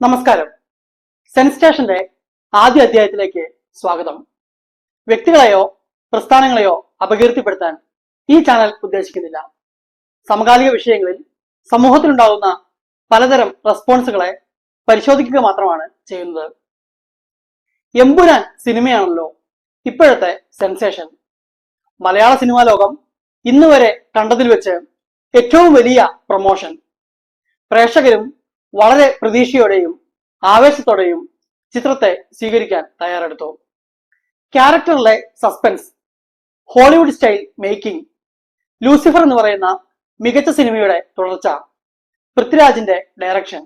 നമസ്കാരം. സെൻസ്റ്റേഷന്റെ ആദ്യ അധ്യായത്തിലേക്ക് സ്വാഗതം. വ്യക്തികളെയോ പ്രസ്ഥാനങ്ങളെയോ അപകീർത്തിപ്പെടുത്താൻ ഈ ചാനൽ ഉദ്ദേശിക്കുന്നില്ല. സമകാലിക വിഷയങ്ങളിൽ സമൂഹത്തിലുണ്ടാകുന്ന പലതരം റെസ്പോൺസുകളെ പരിശോധിക്കുക മാത്രമാണ് ചെയ്യുന്നത്. എമ്പുരാൻ സിനിമയാണല്ലോ ഇപ്പോഴത്തെ സെൻസേഷൻ മലയാള സിനിമാ ലോകം ഇന്നുവരെ കണ്ടതിൽ വെച്ച് ഏറ്റവും വലിയ പ്രൊമോഷൻ പ്രേക്ഷകരും വളരെ പ്രതീക്ഷയോടെയും ആവേശത്തോടെയും ചിത്രത്തെ സ്വീകരിക്കാൻ തയ്യാറെടുത്തു. ക്യാരക്ടറിലെ suspense Hollywood style making Lucifer എന്ന് പറയുന്ന മികച്ച സിനിമയുടെ തുടർച്ച പൃഥ്വിരാജിന്റെ ഡയറക്ഷൻ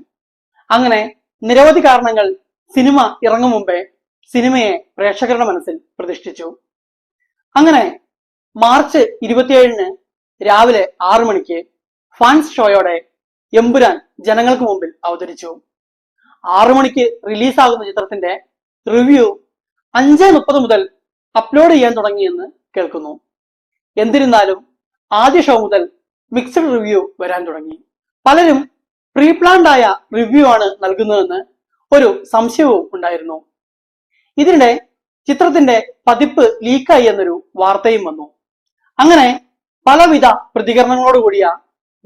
അങ്ങനെ നിരവധി കാരണങ്ങൾ സിനിമ ഇറങ്ങും മുമ്പേ സിനിമയെ പ്രേക്ഷകരുടെ മനസ്സിൽ പ്രതിഷ്ഠിച്ചു. അങ്ങനെ മാർച്ച് ഇരുപത്തിയേഴിന് രാവിലെ ആറു മണിക്ക് ഫാൻസ് ഷോയോടെ എമ്പുരാൻ ജനങ്ങൾക്ക് മുമ്പിൽ അവതരിച്ചു. ആറു മണിക്ക് റിലീസാകുന്ന ചിത്രത്തിന്റെ റിവ്യൂ അഞ്ച് മുപ്പത് മുതൽ അപ്ലോഡ് ചെയ്യാൻ തുടങ്ങിയെന്ന് കേൾക്കുന്നു. എന്നിരുന്നാലും ആദ്യ ഷോ മുതൽ മിക്സഡ് റിവ്യൂ വരാൻ തുടങ്ങി. പലരും പ്രീ പ്ലാൻഡ് ആയ റിവ്യൂ ആണ് നൽകുന്നതെന്ന് ഒരു സംശയവും ഉണ്ടായിരുന്നു. ഇതിനിടെ ചിത്രത്തിന്റെ പതിപ്പ് ലീക്കായി എന്നൊരു വാർത്തയും വന്നു. അങ്ങനെ പലവിധ പ്രതികരണങ്ങളോടുകൂടിയ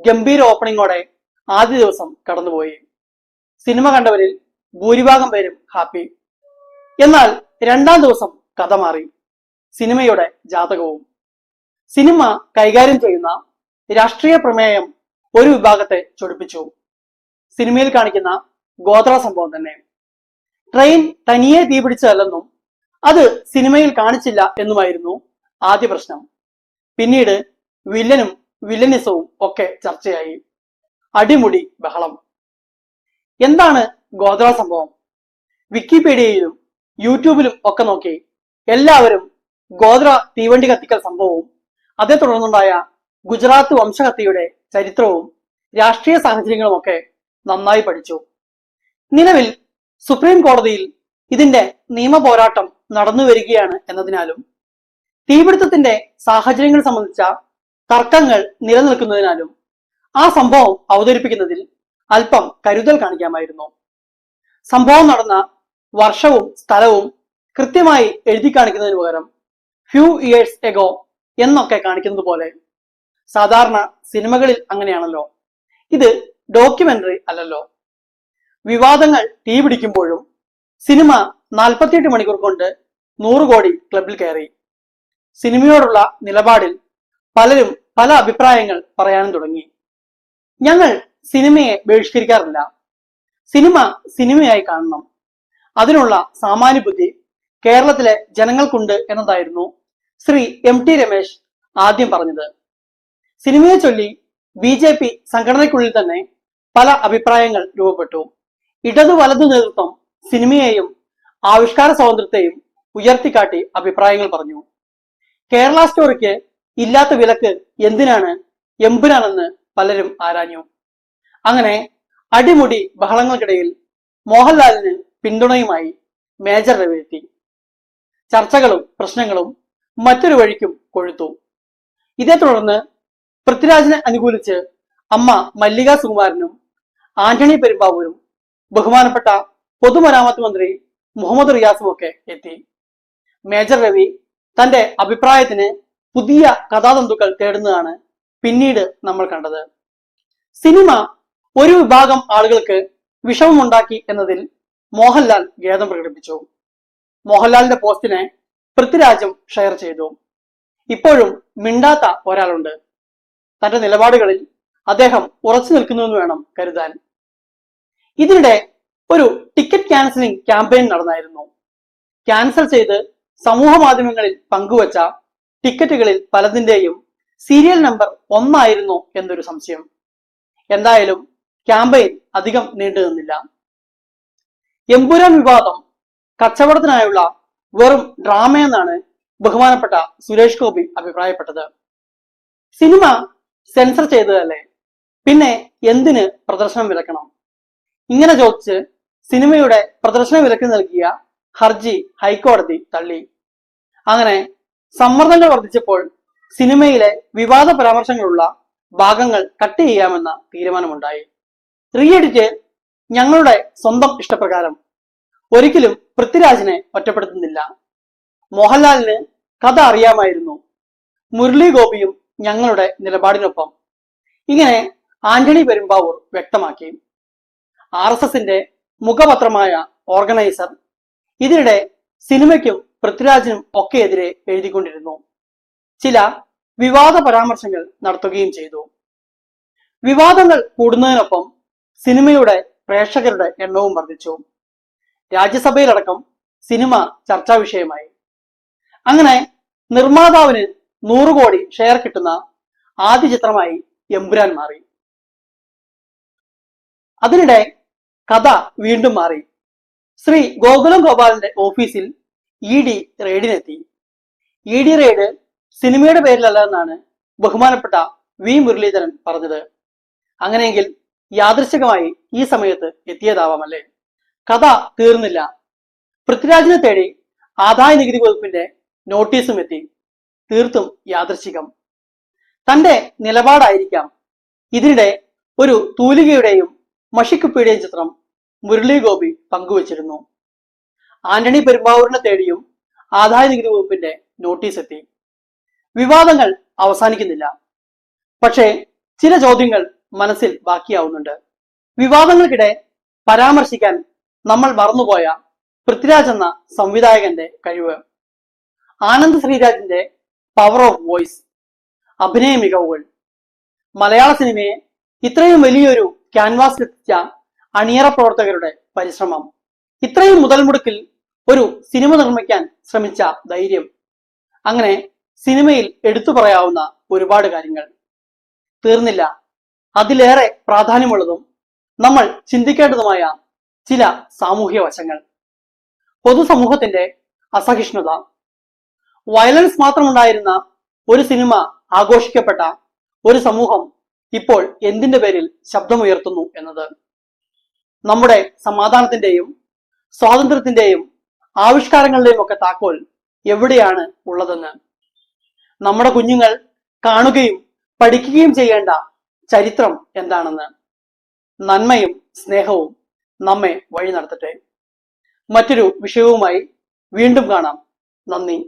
ഗംഭീര ഓപ്പണിങ്ങോടെ ആദ്യ ദിവസം കടന്നുപോയി. സിനിമ കണ്ടവരിൽ ഭൂരിഭാഗം പേരും ഹാപ്പി. എന്നാൽ രണ്ടാം ദിവസം കഥ മാറി. സിനിമയുടെ ജാതകവും. സിനിമ കൈകാര്യം ചെയ്യുന്ന രാഷ്ട്രീയ പ്രമേയം ഒരു വിഭാഗത്തെ ചൊടിപ്പിച്ചു. സിനിമയിൽ കാണിക്കുന്ന ഗോത്ര സംഭവം തന്നെ. ട്രെയിൻ തനിയെ തീപിടിച്ചതല്ലെന്നും അത് സിനിമയിൽ കാണിച്ചില്ല എന്നുമായിരുന്നു ആദ്യ പ്രശ്നം. പിന്നീട് വില്ലനും വില്ലനിസവും ഒക്കെ ചർച്ചയായി. അടിമുടി ബഹളം. എന്താണ് ഗോത്ര സംഭവം? വിക്കിപീഡിയയിലും യൂട്യൂബിലും ഒക്കെ നോക്കി എല്ലാവരും ഗോത്ര തീവണ്ടി കത്തിക്കൽ സംഭവവും അതേ തുടർന്നുണ്ടായ ഗുജറാത്ത് വംശഹത്യയുടെ ചരിത്രവും രാഷ്ട്രീയ സാഹചര്യങ്ങളും ഒക്കെ നന്നായി പഠിച്ചു. നിലവിൽ സുപ്രീം കോടതിയിൽ ഇതിന്റെ നിയമ പോരാട്ടം നടന്നു വരികയാണ് എന്നതിനാലും തീപിടുത്തത്തിന്റെ സാഹചര്യങ്ങൾ സംബന്ധിച്ച തർക്കങ്ങൾ നിലനിൽക്കുന്നതിനാലും ആ സംഭവം അവതരിപ്പിക്കുന്നതിൽ അല്പം കരുതൽ കാണിക്കാമായിരുന്നു. സംഭവം നടന്ന വർഷവും സ്ഥലവും കൃത്യമായി എഴുതി കാണിക്കുന്നതിന് പകരം ഫ്യൂ ഇയേഴ്സ് എഗോ എന്നൊക്കെ കാണിക്കുന്നത് പോലെ സാധാരണ സിനിമകളിൽ അങ്ങനെയാണല്ലോ. ഇത് ഡോക്യുമെന്ററി അല്ലല്ലോ. വിവാദങ്ങൾ തീപിടിക്കുമ്പോഴും സിനിമ നാൽപ്പത്തിയെട്ട് മണിക്കൂർ കൊണ്ട് നൂറ് കോടി ക്ലബിൽ കയറി. സിനിമയോടുള്ള നിലപാടിൽ പലരും പല അഭിപ്രായങ്ങൾ പറയാനും തുടങ്ങി. ഞങ്ങൾ സിനിമയെ ബഹിഷ്കരിക്കാറില്ല. സിനിമ സിനിമയായി കാണണം. അതിനുള്ള സാമാന്യ ബുദ്ധി കേരളത്തിലെ ജനങ്ങൾക്കുണ്ട് എന്നതായിരുന്നു ശ്രീ എം ടി രമേശ് ആദ്യം പറഞ്ഞത്. സിനിമയെ ചൊല്ലി ബി ജെ പി സംഘടനയ്ക്കുള്ളിൽ തന്നെ പല അഭിപ്രായങ്ങൾ രൂപപ്പെട്ടു. ഇടതു വലതു നേതൃത്വം സിനിമയെയും ആവിഷ്കാര സ്വാതന്ത്ര്യത്തെയും ഉയർത്തിക്കാട്ടി അഭിപ്രായങ്ങൾ പറഞ്ഞു. കേരള സ്റ്റോറിക്ക് ഇല്ലാത്ത വിലക്ക് എന്തിനാണ് എമ്പുരാനെന്ന് പലരും ആരാഞ്ഞു. അങ്ങനെ അടിമുടി ബഹളങ്ങൾക്കിടയിൽ മോഹൻലാലിന് പിന്തുണയുമായി മേജർ രവിയെത്തി ചർച്ചകളും പ്രശ്നങ്ങളും മറ്റൊരു വഴിക്കും കൊഴുത്തു. ഇതേ തുടർന്ന് പൃഥ്വിരാജിനെ അനുകൂലിച്ച് അമ്മ മല്ലിക സുകുമാരനും ആന്റണി പെരുമ്പാവൂരും ബഹുമാനപ്പെട്ട പൊതുമരാമത്ത് മന്ത്രി മുഹമ്മദ് റിയാസും ഒക്കെ എത്തി. മേജർ രവി തന്റെ അഭിപ്രായത്തിന് പുതിയ കഥാതന്തുക്കൾ തേടുന്നതാണ് പിന്നീട് നമ്മൾ കണ്ടത്. സിനിമ ഒരു വിഭാഗം ആളുകൾക്ക് വിഷമമുണ്ടാക്കി എന്നതിൽ മോഹൻലാൽ ഖേദം പ്രകടിപ്പിച്ചു. മോഹൻലാലിന്റെ പോസ്റ്റിനെ പൃഥ്വിരാജും ഷെയർ ചെയ്തു. ഇപ്പോഴും മിണ്ടാത്ത ഒരാളുണ്ട്. തന്റെ നിലപാടുകളിൽ അദ്ദേഹം ഉറച്ചു നിൽക്കുന്നുവെന്ന് വേണം കരുതാൻ. ഇതിനിടെ ഒരു ടിക്കറ്റ് ക്യാൻസലിംഗ് ക്യാമ്പയിൻ നടന്നായിരുന്നു. ക്യാൻസൽ ചെയ്ത് സമൂഹ മാധ്യമങ്ങളിൽ പങ്കുവച്ച ടിക്കറ്റുകളിൽ പലതിന്റെയും സീരിയൽ നമ്പർ ഒന്നായിരുന്നു എന്നൊരു സംശയം. എന്തായാലും ക്യാമ്പയിൻ അധികം നീണ്ടു നിന്നില്ല. എമ്പുരാൻ വിവാദം കച്ചവടത്തിനായുള്ള വെറും ഡ്രാമയെന്നാണ് ബഹുമാനപ്പെട്ട സുരേഷ് ഗോപി അഭിപ്രായപ്പെട്ടത്. സിനിമ സെൻസർ ചെയ്തതല്ലേ? പിന്നെ എന്തിന് പ്രദർശനം വിലക്കണം? ഇങ്ങനെ ചോദിച്ച് സിനിമയുടെ പ്രദർശന വിലക്ക് നൽകിയ ഹർജി ഹൈക്കോടതി തള്ളി. അങ്ങനെ സമ്മർദ്ദങ്ങൾ വർദ്ധിച്ചപ്പോൾ സിനിമയിലെ വിവാദ പരാമർശങ്ങളുള്ള ഭാഗങ്ങൾ കട്ട് ചെയ്യാമെന്ന തീരുമാനമുണ്ടായി. റീ എഡിറ്റ് ഞങ്ങളുടെ സ്വന്തം ഇഷ്ടപ്രകാരം ഒരിക്കലും പൃഥ്വിരാജിനെ ഒറ്റപ്പെടുത്തുന്നില്ല. മോഹൻലാലിന് കഥ അറിയാമായിരുന്നു. മുരളി ഗോപിയും ഞങ്ങളുടെ നിലപാടിനൊപ്പം. ഇങ്ങനെ ആന്റണി പെരുമ്പാവൂർ വ്യക്തമാക്കി. ആർ എസ് എസിന്റെ മുഖപത്രമായ ഓർഗനൈസർ ഇതിനിടെ സിനിമയ്ക്കും പൃഥ്വിരാജിനും ഒക്കെ എതിരെ എഴുതിക്കൊണ്ടിരുന്നു. ചില വിവാദ പരാമർശങ്ങൾ നടത്തുകയും ചെയ്തു. വിവാദങ്ങൾ കൂടുന്നതിനൊപ്പം സിനിമയുടെ പ്രേക്ഷകരുടെ എണ്ണവും വർദ്ധിച്ചു. രാജ്യസഭയിലടക്കം സിനിമ ചർച്ചാ വിഷയമായി. അങ്ങനെ നിർമ്മാതാവിന് നൂറ് കോടി ഷെയർ കിട്ടുന്ന ആദ്യ ചിത്രമായി എമ്പുരാൻ മാറി. അതിനിടെ കഥ വീണ്ടും മാറി. ശ്രീ ഗോകുലം ഗോപാലിന്റെ ഓഫീസിൽ ഇ ഡി റെയ്ഡിനെത്തി. ഇ ഡി റെയ്ഡ് സിനിമയുടെ പേരിലല്ല എന്നാണ് ബഹുമാനപ്പെട്ട വി മുരളീധരൻ പറഞ്ഞത്. അങ്ങനെയെങ്കിൽ യാദൃശികമായി ഈ സമയത്ത് എത്തിയതാവാമല്ലേ? കഥ തീർന്നില്ല. പൃഥ്വിരാജിനെ തേടി ആദായ നികുതി വകുപ്പിന്റെ നോട്ടീസും എത്തി. തീർത്തും യാദൃശികം തന്റെ നിലപാടായിരിക്കാം. ഇതിനിടെ ഒരു തൂലികയുടെയും മഷിക്കുപ്പിയുടെയും ചിത്രം മുരളി ഗോപി പങ്കുവച്ചിരുന്നു. ആന്റണി പെരുമ്പാവൂരിനെ തേടിയും ആദായ നികുതി വകുപ്പിന്റെ നോട്ടീസ് എത്തി. വിവാദങ്ങൾ അവസാനിക്കുന്നില്ല. പക്ഷേ ചില ചോദ്യങ്ങൾ മനസ്സിൽ ബാക്കിയാവുന്നുണ്ട്. വിവാദങ്ങൾക്കിടെ പരാമർശിക്കാൻ നമ്മൾ മറന്നുപോയ പൃഥ്വിരാജ് എന്ന സംവിധായകന്റെ കഴിവ്. ആനന്ദ് ശ്രീരാജിന്റെ പവർ ഓഫ് വോയിസ് അഭിനയ മികവുകൾ. മലയാള സിനിമയെ ഇത്രയും വലിയൊരു ക്യാൻവാസിലെത്തിച്ച അണിയറ പ്രവർത്തകരുടെ പരിശ്രമം. ഇത്രയും മുതൽ മുടക്കിൽ ഒരു സിനിമ നിർമ്മിക്കാൻ ശ്രമിച്ച ധൈര്യം. അങ്ങനെ സിനിമയിൽ എടുത്തു പറയാവുന്ന ഒരുപാട് കാര്യങ്ങൾ. തീർന്നില്ല. അതിലേറെ പ്രാധാന്യമുള്ളതും നമ്മൾ ചിന്തിക്കേണ്ടതുമായ ചില സാമൂഹ്യ വശങ്ങൾ. പൊതുസമൂഹത്തിന്റെ അസഹിഷ്ണുത. വയലൻസ് മാത്രമുണ്ടായിരുന്ന ഒരു സിനിമ ആഘോഷിക്കപ്പെട്ട ഒരു സമൂഹം ഇപ്പോൾ എന്തിന്റെ പേരിൽ ശബ്ദമുയർത്തുന്നു എന്നത്. നമ്മുടെ സമാധാനത്തിന്റെയും സ്വാതന്ത്ര്യത്തിന്റെയും ആവിഷ്കാരങ്ങളുടെയും ഒക്കെ താക്കോൽ എവിടെയാണ് ഉള്ളതെന്ന്. നമ്മുടെ കുഞ്ഞുങ്ങൾ കാണുകയും പഠിക്കുകയും ചെയ്യേണ്ട ചരിത്രം എന്താണെന്ന് നന്മയും സ്നേഹവും നമ്മെ വഴി നടത്തട്ടെ. മറ്റൊരു വിഷയവുമായി വീണ്ടും കാണാം. നന്ദി.